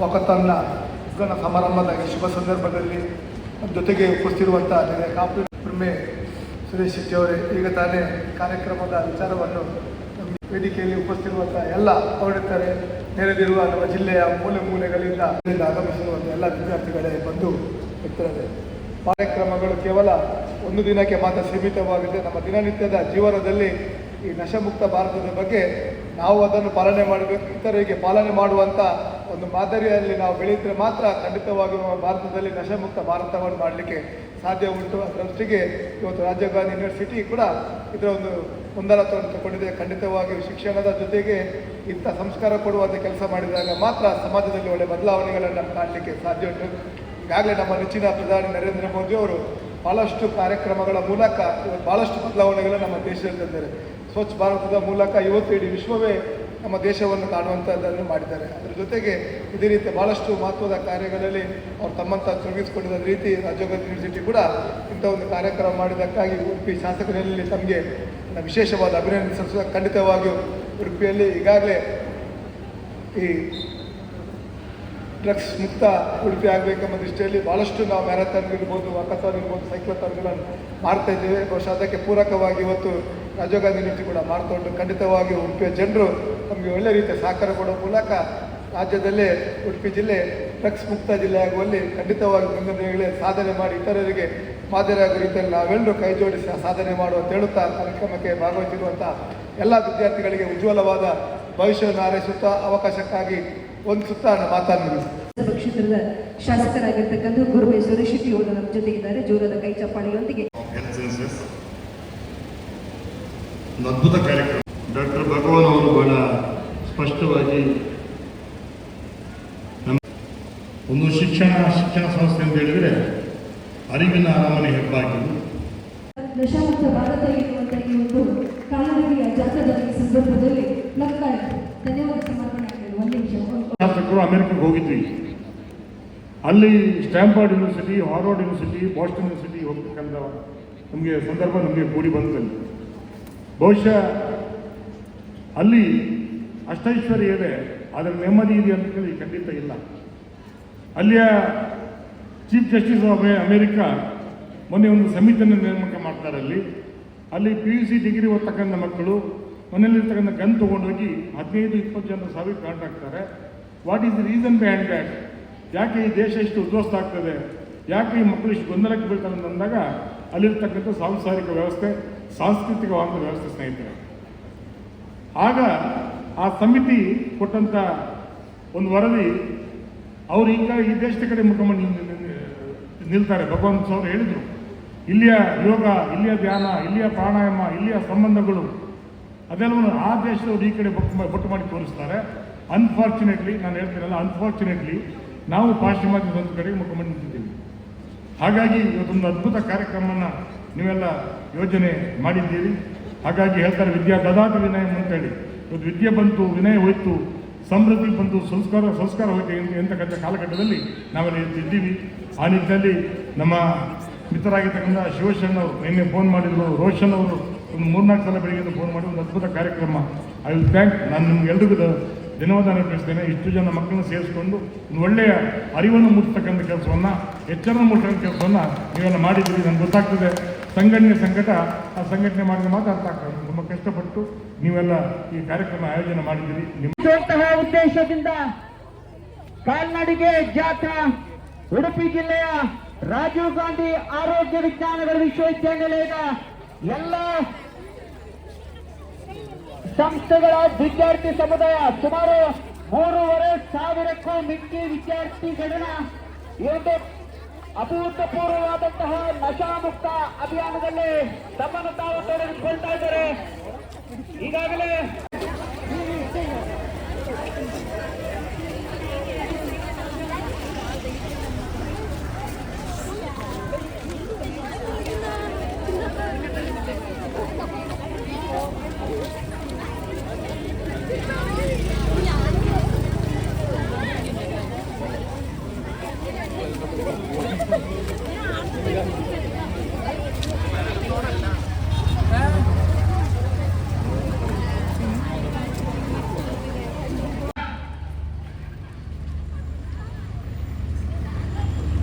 ವಾಕಥಾನ್ನ ಉದ್ಘಾಟನಾ ಸಮಾರಂಭದ ಶುಭ ಸಂದರ್ಭದಲ್ಲಿ ಜೊತೆಗೆ ಉಪಸ್ಥಿರುವಂಥ ಕಾಪು ಪ್ರಮೆ ಸುರೇಶ್ ಶೆಟ್ಟಿ ಅವರೇ, ಈಗ ತಾನೇ ಕಾರ್ಯಕ್ರಮದ ವಿಚಾರವನ್ನು ವೇದಿಕೆಯಲ್ಲಿ ಉಪಸ್ಥಿರುವಂಥ ಎಲ್ಲ ಪೌರತರೆ ನೆರೆದಿರುವ ನಮ್ಮ ಜಿಲ್ಲೆಯ ಮೂಲೆ ಮೂಲೆಗಳಿಂದ ಆಗಮಿಸಿರುವಂಥ ಎಲ್ಲ ವಿದ್ಯಾರ್ಥಿಗಳೇ ಬಂದು ಇರ್ತದೆ ಕಾರ್ಯಕ್ರಮಗಳು ಕೇವಲ ಒಂದು ದಿನಕ್ಕೆ ಮಾತ್ರ ಸೀಮಿತವಾಗಿದೆ ನಮ್ಮ ದಿನನಿತ್ಯದ ಜೀವನದಲ್ಲಿ ಈ ನಶಮುಕ್ತ ಭಾರತದ ಬಗ್ಗೆ ನಾವು ಅದನ್ನು ಪಾಲನೆ ಮಾಡಬೇಕು, ಇತರರಿಗೆ ಪಾಲನೆ ಮಾಡುವಂಥ ಒಂದು ಮಾದರಿಯಲ್ಲಿ ನಾವು ಬೆಳೆಯಿದ್ರೆ ಮಾತ್ರ ಖಂಡಿತವಾಗಿ ಭಾರತದಲ್ಲಿ ನಶಮುಕ್ತ ಭಾರತವನ್ನು ಮಾಡಲಿಕ್ಕೆ ಸಾಧ್ಯ ಉಂಟು. ಅದರೊಟ್ಟಿಗೆ ಇವತ್ತು ರಾಜೀವ್ ಗಾಂಧಿ ಯೂನಿವರ್ಸಿಟಿ ಕೂಡ ಇದರ ಒಂದು ಮುಂದಾಳತ್ವವನ್ನು ತಗೊಂಡಿದೆ. ಖಂಡಿತವಾಗಿ ಶಿಕ್ಷಣದ ಜೊತೆಗೆ ಇಂಥ ಸಂಸ್ಕಾರ ಕೊಡುವಂಥ ಕೆಲಸ ಮಾಡಿದಾಗ ಮಾತ್ರ ಸಮಾಜದಲ್ಲಿ ಒಳ್ಳೆಯ ಬದಲಾವಣೆಗಳನ್ನು ಕಾಣಲಿಕ್ಕೆ ಸಾಧ್ಯ ಉಂಟು. ಈಗಾಗಲೇ ನಮ್ಮ ನೆಚ್ಚಿನ ಪ್ರಧಾನಿ ನರೇಂದ್ರ ಮೋದಿ ಅವರು ಭಾಳಷ್ಟು ಕಾರ್ಯಕ್ರಮಗಳ ಮೂಲಕ ಭಾಳಷ್ಟು ಬದಲಾವಣೆಗಳನ್ನು ನಮ್ಮ ದೇಶದಲ್ಲಿ ತಂದಿದ್ದಾರೆ. ಸ್ವಚ್ಛ ಭಾರತದ ಮೂಲಕ ಇವತ್ತು ಇಡೀ ವಿಶ್ವವೇ ನಮ್ಮ ದೇಶವನ್ನು ಕಾಣುವಂಥದ್ದನ್ನು ಮಾಡಿದ್ದಾರೆ. ಅದರ ಜೊತೆಗೆ ಇದೇ ರೀತಿ ಭಾಳಷ್ಟು ಮಹತ್ವದ ಕಾರ್ಯಗಳಲ್ಲಿ ಅವರು ತಮ್ಮಂತ ತೊಡಗಿಸಿಕೊಂಡಿದ್ದ ರೀತಿ ರಾಜೀವ್ ಗಾಂಧಿ ಯೂನಿವರ್ಸಿಟಿ ಕೂಡ ಇಂಥ ಒಂದು ಕಾರ್ಯಕ್ರಮ ಮಾಡಿದ್ದಕ್ಕಾಗಿ ಉಡುಪಿ ಶಾಸಕರಲ್ಲಿ ತಮಗೆ ವಿಶೇಷವಾದ ಅಭಿನಂದನೆ ಸಲ್ಲಿಸುವ ಖಂಡಿತವಾಗಿಯೂ ಉಡುಪಿಯಲ್ಲಿ ಈಗಾಗಲೇ ಈ ಡ್ರಗ್ಸ್ ಮುಕ್ತ ಉಡುಪಿ ಆಗಬೇಕೆಂಬ ದೃಷ್ಟಿಯಲ್ಲಿ ಭಾಳಷ್ಟು ನಾವು ಮ್ಯಾರಥಾನ್ ಇರ್ಬೋದು, ವಾಕಥಾನ್ ಇರ್ಬೋದು ಸೈಕ್ಲಥಾನ್ಗಳನ್ನು ಮಾಡ್ತಾ ಇದ್ದೇವೆ. ಬಹುಶಃ ಅದಕ್ಕೆ ಪೂರಕವಾಗಿ ಇವತ್ತು ರಾಜೀವ್ ಗಾಂಧಿ ನೀತಿ ಕೂಡ ಮಾಡ್ತಾ ಖಂಡಿತವಾಗಿ ಉಡುಪಿಯ ಜನರು ನಮಗೆ ಒಳ್ಳೆ ರೀತಿಯ ಸಹಕಾರ ಕೊಡುವ ಮೂಲಕ ರಾಜ್ಯದಲ್ಲೇ ಉಡುಪಿ ಜಿಲ್ಲೆ ಡ್ರಗ್ಸ್ ಮುಕ್ತ ಜಿಲ್ಲೆ ಆಗುವಲ್ಲಿ ಖಂಡಿತವಾಗಿ ಮುಂದಿನ ಸಾಧನೆ ಮಾಡಿ ಇತರರಿಗೆ ಮಾದರಿಯಾಗುವ ರೀತಿಯಲ್ಲಿ ನಾವೆಲ್ಲರೂ ಕೈ ಜೋಡಿಸಿ ಸಾಧನೆ ಮಾಡುವ ಹೇಳುತ್ತಾ ಕಾರ್ಯಕ್ರಮಕ್ಕೆ ಭಾಗವಹಿಸಿರುವಂಥ ಎಲ್ಲ ವಿದ್ಯಾರ್ಥಿಗಳಿಗೆ ಉಜ್ವಲವಾದ ಭವಿಷ್ಯವನ್ನು ಹಾರೈಸುತ್ತಾ ಅವಕಾಶಕ್ಕಾಗಿ ಒಂದು ಸುತ್ತ ನಾನು ಮಾತನ್ನು. ಕ್ಷೇತ್ರದ ಶಾಸಕರಾಗಿರ್ತಕ್ಕಂಥ ಗುರುವೇ ಸುರೇಶ್ ಶೆಟ್ಟಿ ಅವರು ನಮ್ಮ ಜೊತೆಗಿದ್ದಾರೆ. ಜೋರದ ಕೈ ಚಪ್ಪಾಳಿಯೊಂದಿಗೆ. ಒಂದು ಅದ್ಭುತ ಕಾರ್ಯಕ್ರಮ. ಡಾಕ್ಟರ್ ಭಗವಾನ್ ಅವರು ಬಹಳ ಸ್ಪಷ್ಟವಾಗಿ ನಮ್ಮ ಒಂದು ಶಿಕ್ಷಣ ಶಿಕ್ಷಣ ಸಂಸ್ಥೆ ಅಂತ ಹೇಳಿದ್ರೆ ಅರಿವಿನ ಅರಮನೆ ಹೆಬ್ಬಾಗಿಲು. ನಶಾಮುಕ್ತ ಭಾರತ ಎನ್ನುವಂತಹ ಈ ಒಂದು ಕಾಲದಲ್ಲಿ ಜಾತ್ರದಲ್ಲಿ ಸಂದರ್ಭದಲ್ಲಿ ನಮ್ಮ ಧನ್ಯವಾದ ಸಮರ್ಪಣೆ ಆಗ್ತದೆ ಒಂದು ನಿಮಿಷ ಶಾಸಕರು ಅಮೆರಿಕಕ್ಕೆ ಹೋಗಿದ್ವಿ. ಅಲ್ಲಿ Stanford university, Harvard university, Boston university ಹೋಗ್ಬೇಕಂತ ನಮಗೆ ಸಂದರ್ಭ ನಮಗೆ ಕೂಡಿ ಬಂತಲ್ಲಿ. ಬಹುಶಃ ಅಲ್ಲಿ ಅಷ್ಟೈಶ್ವರ್ಯ ಇದೆ ಅದರ ನೆಮ್ಮದಿ ಇದೆ ಅಂತ ಹೇಳಿ ಖಂಡಿತ ಇಲ್ಲ. ಅಲ್ಲಿಯ ಚೀಫ್ ಜಸ್ಟಿಸ್ ಆಫ್ ಅಮೆರಿಕ ಮೊನ್ನೆ ಒಂದು ಸಮಿತಿಯನ್ನು ನೇಮಕ ಮಾಡ್ತಾರೆ ಅಲ್ಲಿ. ಅಲ್ಲಿ ಪಿ ಯು ಸಿ ಡಿಗ್ರಿ ಓದ್ತಕ್ಕಂಥ ಮಕ್ಕಳು, ಮನೆಯಲ್ಲಿರ್ತಕ್ಕಂಥ ಗನ್ ತೊಗೊಂಡೋಗಿ ಹದಿನೈದು, ಇಪ್ಪತ್ತು ಜನ ಸಾವಿರ ಕಾಂಟ್ ಆಗ್ತಾರೆ. What is the reason behind that ಯಾಕೆ ಈ ದೇಶ ಇಷ್ಟು ಉದ್ವಸ್ತ ಆಗ್ತದೆ? ಯಾಕೆ ಈ ಮಕ್ಕಳು ಇಷ್ಟು ಗೊಂದಲಕ್ಕೆ ಬೀಳ್ತಾರೆ ಅಂತಂದಾಗ ಅಲ್ಲಿರ್ತಕ್ಕಂಥ ಸಾಂಸಾರಿಕ ವ್ಯವಸ್ಥೆ ಸಾಂಸ್ಕೃತಿಕವಾದ ವ್ಯವಸ್ಥೆ ಸ್ನೇಹಿತರೆ. ಆಗ ಆ ಸಮಿತಿ ಕೊಟ್ಟಂಥ ಒಂದು ವರದಿ, ಅವರು ಈಗ ಈ ದೇಶದ ಕಡೆ ಮುಖಮಂಡಿ ನಿಲ್- ನಿಲ್- ನಿಲ್ತಾರೆ. ಭಗವಂತ ಅವರು ಹೇಳಿದರು. ಇಲ್ಲಿಯ ಯೋಗ, ಇಲ್ಲಿಯ ಧ್ಯಾನ, ಇಲ್ಲಿಯ ಪ್ರಾಣಾಯಾಮ, ಇಲ್ಲಿಯ ಸಂಬಂಧಗಳು, ಅದೆಲ್ಲವನ್ನು ಆ ದೇಶದವರು ಈ ಕಡೆ ಬೊಟ್ಟು ಮಾಡಿ ತೋರಿಸ್ತಾರೆ. ಅನ್ಫಾರ್ಚುನೇಟ್ಲಿ ನಾನು ಹೇಳ್ತೀನಲ್ಲ ಅನ್ಫಾರ್ಚುನೇಟ್ಲಿ ನಾವು ಪಾಶ್ಚಿಮಾತ್ಯ ಒಂದು ಕಡೆಗೆ ಮುಖ ಮಾಡಿ ನಿಂತಿದ್ದೀವಿ. ಹಾಗಾಗಿ ಇವತ್ತೊಂದು ಅದ್ಭುತ ಕಾರ್ಯಕ್ರಮವನ್ನು ನೀವೆಲ್ಲ ಯೋಜನೆ ಮಾಡಿದ್ದೀರಿ. ಹಾಗಾಗಿ ಹೇಳ್ತಾರೆ, ವಿದ್ಯಾ ದದಾತ ವಿನಯ ಅಂತೇಳಿ. ಇವತ್ತು ವಿದ್ಯೆ ಬಂತು, ವಿನಯ ಹೋಯ್ತು, ಸಮೃದ್ಧಿ ಬಂತು, ಸಂಸ್ಕಾರ ಸಂಸ್ಕಾರ ಹೋಯ್ತು ಎಂತ- ಎಂತಕ್ಕಂಥ ಕಾಲಘಟ್ಟದಲ್ಲಿ ನಾವೆಲ್ಲ ಇದ್ದೀವಿ. ಆ ನಿಟ್ಟಿನಲ್ಲಿ ನಮ್ಮ ಮಿತ್ರರಾಗಿರ್ತಕ್ಕಂಥ ಶಿವಶಣ್ಣ ಅವರು, ನಿನ್ನೆ ಫೋನ್ ಮಾಡಿದ್ರು, ರೋಷನ್ ಅವರು, ಒಂದು ಮೂರ್ನಾಲ್ಕು ಸಲ ಬೆಳಿಗ್ಗೆ ಫೋನ್ ಮಾಡಿ ಒಂದು ಅದ್ಭುತ ಕಾರ್ಯಕ್ರಮ. ಐ ವಿಲ್ ಥ್ಯಾಂಕ್ ನಾನು ನಿಮ್ಗೆಲ್ರಿಗೂ ದ- ಧನ್ಯವಾದ ಅರ್ಪಿಸ್ತೇನೆ ಇಷ್ಟು ಜನ ಮಕ್ಕಳನ್ನ ಸೇರಿಸ್ಕೊಂಡು ಒಂದು ಒಳ್ಳೆಯ ಅರಿವನ್ನು ಮುಟ್ಟತಕ್ಕಂಥ ಕೆಲಸವನ್ನು ಎಚ್ಚರ ಮೂಡಿಸ್ತಕ್ಕಂಥ ಕೆಲಸವನ್ನು ನೀವೆಲ್ಲ ಮಾಡಿದ್ದೀರಿ ನನಗೆ ಗೊತ್ತಾಗ್ತದೆ. ಸಂಘಟನೆ ಸಂಕಟ, ಆ ಸಂಘಟನೆ ಮಾಡಿದ್ರೆ ಮಾತ್ರ ಅರ್ಥ ಆಗ್ತದೆ. ತುಂಬ ಕಷ್ಟಪಟ್ಟು ನೀವೆಲ್ಲ ಈ ಕಾರ್ಯಕ್ರಮ ಆಯೋಜನೆ ಮಾಡಿದ್ದೀರಿ. ನಿಮ್ಮಂತಹ ಉದ್ದೇಶದಿಂದ ಕಾಲ್ನಡಿಗೆ ಜಾಥಾ, ಉಡುಪಿ ಜಿಲ್ಲೆಯ ರಾಜೀವ್ ಗಾಂಧಿ ಆರೋಗ್ಯ ವಿಜ್ಞಾನಗಳ ವಿಶ್ವವಿದ್ಯಾನಿಲಯದ ಎಲ್ಲ ಸಂಸ್ಥೆಗಳ ವಿದ್ಯಾರ್ಥಿ ಸಮುದಾಯ ಸುಮಾರು ಮೂರುವರೆ ಸಾವಿರಕ್ಕೂ ಮಿಕ್ಕಿ ವಿದ್ಯಾರ್ಥಿಗಳನ್ನ ಈ ಒಂದು ಅಭೂತಪೂರ್ವವಾದಂತಹ ನಶಾಮುಕ್ತ ಅಭಿಯಾನದಲ್ಲಿ ತಮ್ಮನ್ನು ತಾವು ತೊಡಗಿಸಿಕೊಳ್ತಾ ಇದ್ದಾರೆ.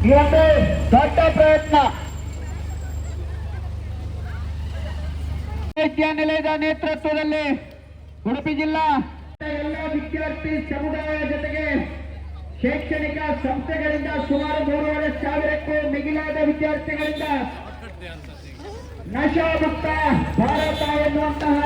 ಈ ದೊಡ್ಡ ಪ್ರಯತ್ನ. ವಿದ್ಯಾನಿಲಯದ ನೇತೃತ್ವದಲ್ಲಿ ಉಡುಪಿ ಜಿಲ್ಲಾ ಎಲ್ಲ ವಿದ್ಯಾರ್ಥಿ ಸಮುದಾಯ ಜೊತೆಗೆ ಶೈಕ್ಷಣಿಕ ಸಂಸ್ಥೆಗಳಿಂದ ಸುಮಾರು ಮೂರುವರೆ ಸಾವಿರಕ್ಕೂ ಮಿಗಿಲಾದ ವಿದ್ಯಾರ್ಥಿಗಳಿಂದ ನಶಾಮುಕ್ತ ಭಾರತ ಎನ್ನುವಂತಹ